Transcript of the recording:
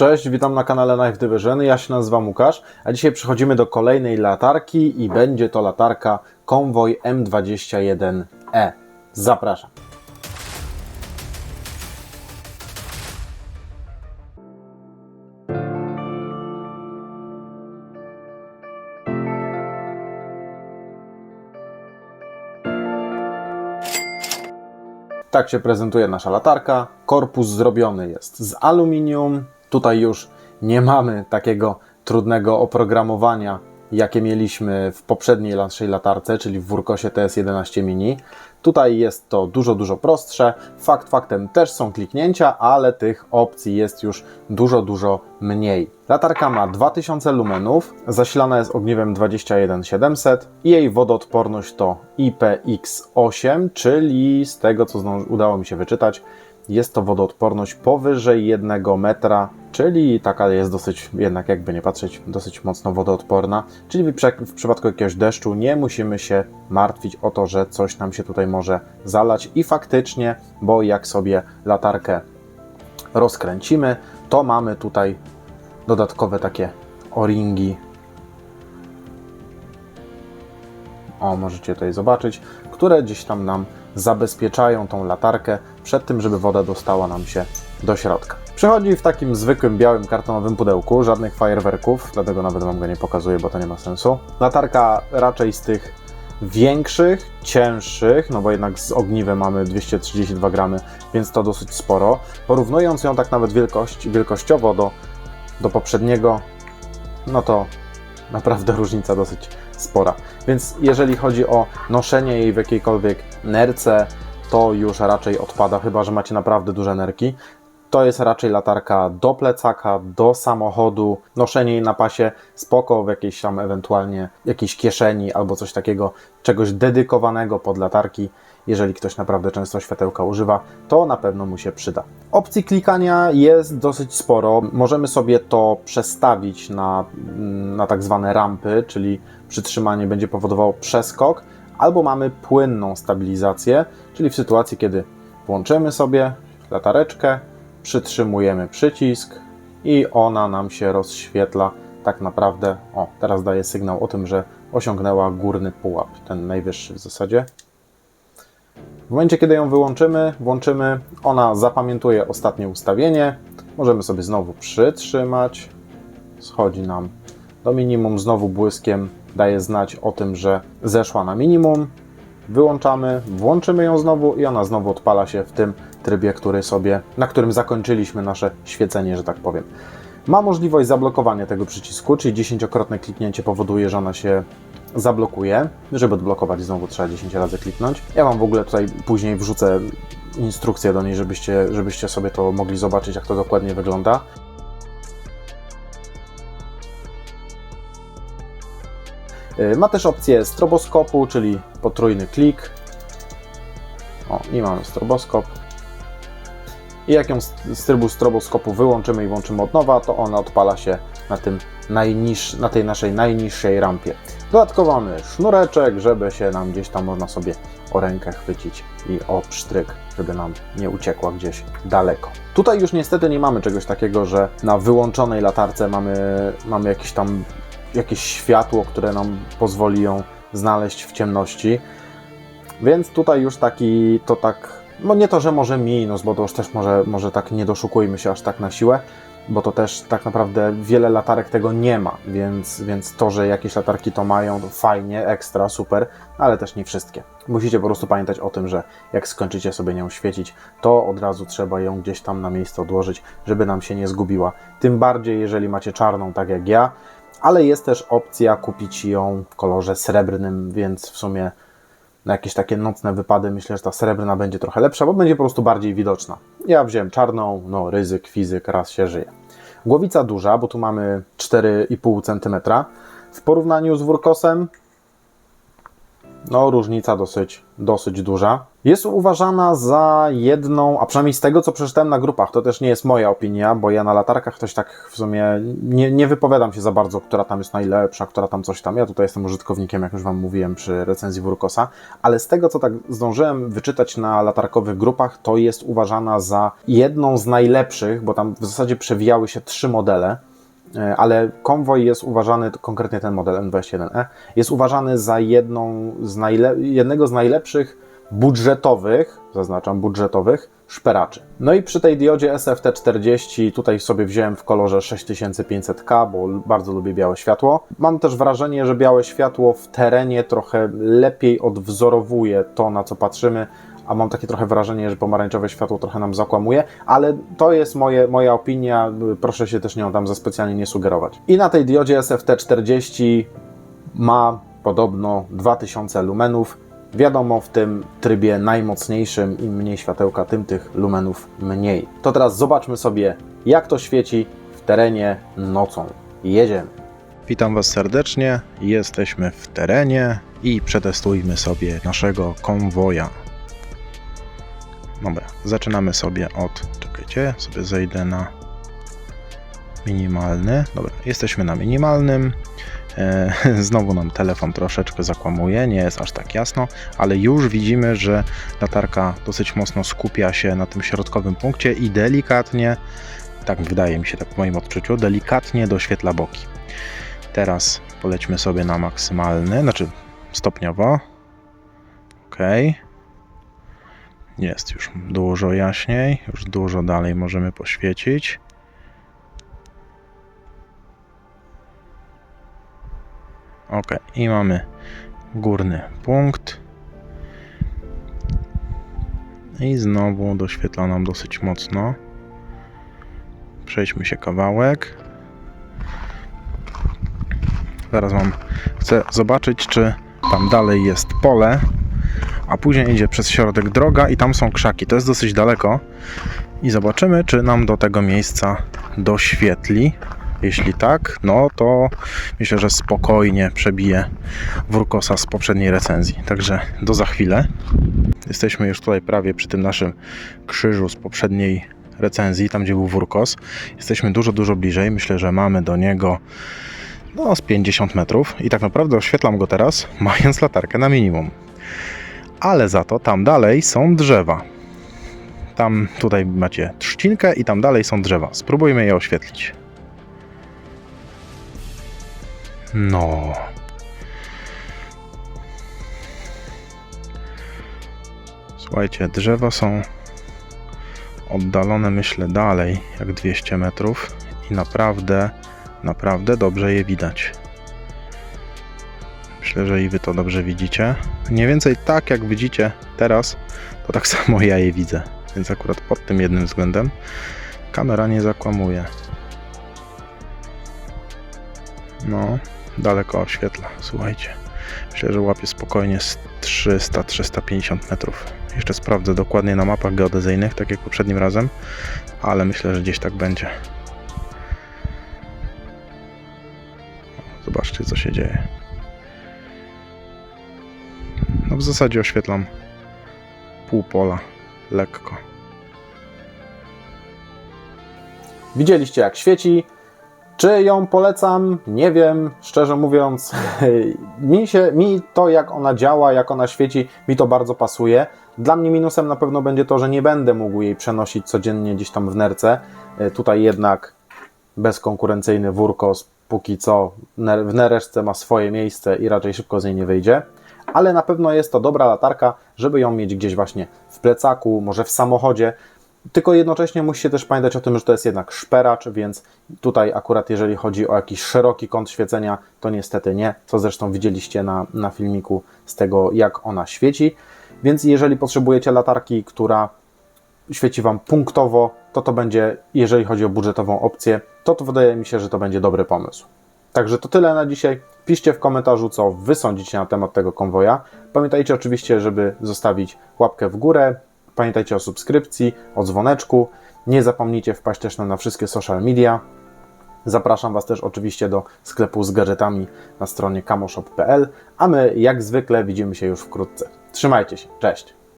Cześć, witam na kanale Knife Division. Ja się nazywam Łukasz, a dzisiaj przechodzimy do kolejnej latarki i będzie to latarka Convoy M21E. Zapraszam. Tak się prezentuje nasza latarka. Korpus zrobiony jest z aluminium. Tutaj już nie mamy takiego trudnego oprogramowania, jakie mieliśmy w poprzedniej naszej latarce, czyli w Wurkosie TS11 Mini. Tutaj jest to dużo, dużo prostsze. Fakt faktem też są kliknięcia, ale tych opcji jest już dużo, dużo mniej. Latarka ma 2000 lumenów, zasilana jest ogniwem 21700 i jej wodoodporność to IPX8, czyli z tego co udało mi się wyczytać, jest to wodoodporność powyżej 1 metra, czyli taka jest dosyć, jednak jakby nie patrzeć, dosyć mocno wodoodporna. Czyli w, przypadku jakiegoś deszczu nie musimy się martwić o to, że coś nam się tutaj może zalać. I faktycznie, bo jak sobie latarkę rozkręcimy, to mamy tutaj dodatkowe takie o-ringi. O, możecie tutaj zobaczyć, które gdzieś tam nam zabezpieczają tą latarkę przed tym, żeby woda dostała nam się do środka. Przychodzi w takim zwykłym białym kartonowym pudełku, żadnych fajerwerków, dlatego nawet Wam go nie pokazuję, bo to nie ma sensu. Latarka raczej z tych większych, cięższych, no bo jednak z ogniwem mamy 232 gramy, więc to dosyć sporo. Porównując ją tak nawet wielkość, wielkościowo do, do poprzedniego, no to naprawdę różnica dosyć spora. Więc jeżeli chodzi o noszenie jej w jakiejkolwiek nerce, to już raczej odpada, chyba że macie naprawdę duże nerki. To jest raczej latarka do plecaka, do samochodu. Noszenie jej na pasie spoko w jakiejś tam ewentualnie jakiejś kieszeni albo coś takiego, czegoś dedykowanego pod latarki. Jeżeli ktoś naprawdę często światełka używa, to na pewno mu się przyda. Opcji klikania jest dosyć sporo. Możemy sobie to przestawić na, na tak zwane rampy, czyli przytrzymanie będzie powodowało przeskok, albo mamy płynną stabilizację, czyli w sytuacji, kiedy włączymy sobie latareczkę, przytrzymujemy przycisk i ona nam się rozświetla tak naprawdę. O, teraz daje sygnał o tym, że osiągnęła górny pułap, ten najwyższy w zasadzie. W momencie, kiedy ją wyłączymy, włączymy, ona zapamiętuje ostatnie ustawienie. Możemy sobie znowu przytrzymać. Schodzi nam do minimum, znowu błyskiem daje znać o tym, że zeszła na minimum. Wyłączamy, włączymy ją znowu i ona znowu odpala się w tym trybie, który sobie, na którym zakończyliśmy nasze świecenie, że tak powiem. Ma możliwość zablokowania tego przycisku, czyli dziesięciokrotne kliknięcie powoduje, że ona się zablokuje. Żeby odblokować znowu trzeba 10 razy kliknąć. Ja Wam w ogóle tutaj później wrzucę instrukcję do niej, żebyście, żebyście sobie to mogli zobaczyć, jak to dokładnie wygląda. Ma też opcję stroboskopu, czyli potrójny klik. O, i mamy stroboskop. I jak ją z trybu stroboskopu wyłączymy i włączymy od nowa, to ona odpala się na, tym najniż, na tej naszej najniższej rampie. Dodatkowo mamy sznureczek, żeby się nam gdzieś tam można sobie o rękę chwycić i o psztryk, żeby nam nie uciekła gdzieś daleko. Tutaj już niestety nie mamy czegoś takiego, że na wyłączonej latarce mamy, mamy jakieś tam jakieś światło, które nam pozwoli ją znaleźć w ciemności. Więc tutaj już taki to tak, no nie to, że może minus, bo to już też może, może tak nie doszukujmy się aż tak na siłę, bo to też tak naprawdę wiele latarek tego nie ma, więc, więc to, że jakieś latarki to mają, to fajnie, ekstra, super, ale też nie wszystkie. Musicie po prostu pamiętać o tym, że jak skończycie sobie nią świecić, to od razu trzeba ją gdzieś tam na miejsce odłożyć, żeby nam się nie zgubiła. Tym bardziej, jeżeli macie czarną, tak jak ja, ale jest też opcja kupić ją w kolorze srebrnym, więc w sumie na jakieś takie nocne wypady myślę, że ta srebrna będzie trochę lepsza, bo będzie po prostu bardziej widoczna. Ja wziąłem czarną, no ryzyk, fizyk, raz się żyje. Głowica duża, bo tu mamy 4,5 cm. W porównaniu z Wurkosem no różnica dosyć, dosyć duża. Jest uważana za jedną, a przynajmniej z tego co przeczytałem na grupach, to też nie jest moja opinia, bo ja na latarkach też tak w sumie nie, nie wypowiadam się za bardzo, która tam jest najlepsza, która tam coś tam. Ja tutaj jestem użytkownikiem, jak już Wam mówiłem przy recenzji Wurkosa, ale z tego co tak zdążyłem wyczytać na latarkowych grupach, to jest uważana za jedną z najlepszych, bo tam w zasadzie przewijały się trzy modele. E, ale konwoj jest uważany, konkretnie ten model N21E, jest uważany za jedną z jednego z najlepszych budżetowych, zaznaczam budżetowych, szperaczy. No i przy tej diodzie SFT40 tutaj sobie wziąłem w kolorze 6500K, bo bardzo lubię białe światło. Mam też wrażenie, że białe światło w terenie trochę lepiej odwzorowuje to, na co patrzymy, a mam takie trochę wrażenie, że pomarańczowe światło trochę nam zakłamuje, ale to jest moje, moja opinia, proszę się też nią tam za specjalnie nie sugerować. I na tej diodzie SFT40 ma podobno 2000 lumenów. Wiadomo, w tym trybie najmocniejszym, im mniej światełka, tym tych lumenów mniej. To teraz zobaczmy sobie, jak to świeci w terenie nocą. Jedziemy. Witam Was serdecznie. Jesteśmy w terenie i przetestujmy sobie naszego konwoja. Dobra, zaczynamy sobie od. Czekajcie, sobie zejdę na minimalny. Dobra, jesteśmy na minimalnym. E, Znowu nam telefon troszeczkę zakłamuje, nie jest aż tak jasno, ale już widzimy, że latarka dosyć mocno skupia się na tym środkowym punkcie i delikatnie, tak wydaje mi się, tak w moim odczuciu, delikatnie doświetla boki. Teraz polećmy sobie na maksymalny, znaczy stopniowo. Ok. Jest już dużo jaśniej, już dużo dalej możemy poświecić. Ok, i mamy górny punkt. I znowu doświetla nam dosyć mocno. Przejdźmy się kawałek. Zaraz wam chcę zobaczyć, czy tam dalej jest pole, a później idzie przez środek droga i tam są krzaki. To jest dosyć daleko. I zobaczymy, czy nam do tego miejsca doświetli. Jeśli tak, no to myślę, że spokojnie przebije Wurkosa z poprzedniej recenzji. Także do za chwilę. Jesteśmy już tutaj prawie przy tym naszym krzyżu z poprzedniej recenzji, tam gdzie był Wurkos. Jesteśmy dużo, dużo bliżej. Myślę, że mamy do niego no, z 50 metrów i tak naprawdę oświetlam go teraz, mając latarkę na minimum. Ale za to tam dalej są drzewa. Tam tutaj macie trzcinkę i tam dalej są drzewa. Spróbujmy je oświetlić. No. Słuchajcie, drzewa są oddalone, myślę, dalej jak 200 metrów i naprawdę Naprawdę dobrze je widać. Myślę, że i wy to dobrze widzicie. Mniej więcej tak jak widzicie teraz, to tak samo ja je widzę. Więc akurat pod tym jednym względem kamera nie zakłamuje. No, daleko oświetla, słuchajcie. Myślę, że łapie spokojnie z 300-350 metrów. Jeszcze sprawdzę dokładnie na mapach geodezyjnych, tak jak poprzednim razem, ale myślę, że gdzieś tak będzie. Zobaczcie, co się dzieje. W zasadzie oświetlam pół pola lekko. Widzieliście jak świeci. Czy ją polecam? Nie wiem, szczerze mówiąc. mi, się, mi to, jak ona działa, jak ona świeci, mi to bardzo pasuje. Dla mnie minusem na pewno będzie to, że nie będę mógł jej przenosić codziennie gdzieś tam w nerce. E, Tutaj jednak bezkonkurencyjny Wurkos póki co w nereszce ma swoje miejsce i raczej szybko z niej nie wyjdzie. Ale na pewno jest to dobra latarka, żeby ją mieć gdzieś właśnie w plecaku, może w samochodzie. Tylko jednocześnie musicie też pamiętać o tym, że to jest jednak szperacz, więc tutaj akurat jeżeli chodzi o jakiś szeroki kąt świecenia, to niestety nie, co zresztą widzieliście na, na filmiku z tego, jak ona świeci. Więc jeżeli potrzebujecie latarki, która świeci Wam punktowo, to to będzie, jeżeli chodzi o budżetową opcję, to to wydaje mi się, że to będzie dobry pomysł. Także to tyle na dzisiaj. Piszcie w komentarzu, co Wy sądzicie na temat tego konwoja. Pamiętajcie oczywiście, żeby zostawić łapkę w górę. Pamiętajcie o subskrypcji, o dzwoneczku. Nie zapomnijcie wpaść też na wszystkie social media. Zapraszam Was też oczywiście do sklepu z gadżetami na stronie kamoshop.pl, a my jak zwykle widzimy się już wkrótce. Trzymajcie się, cześć!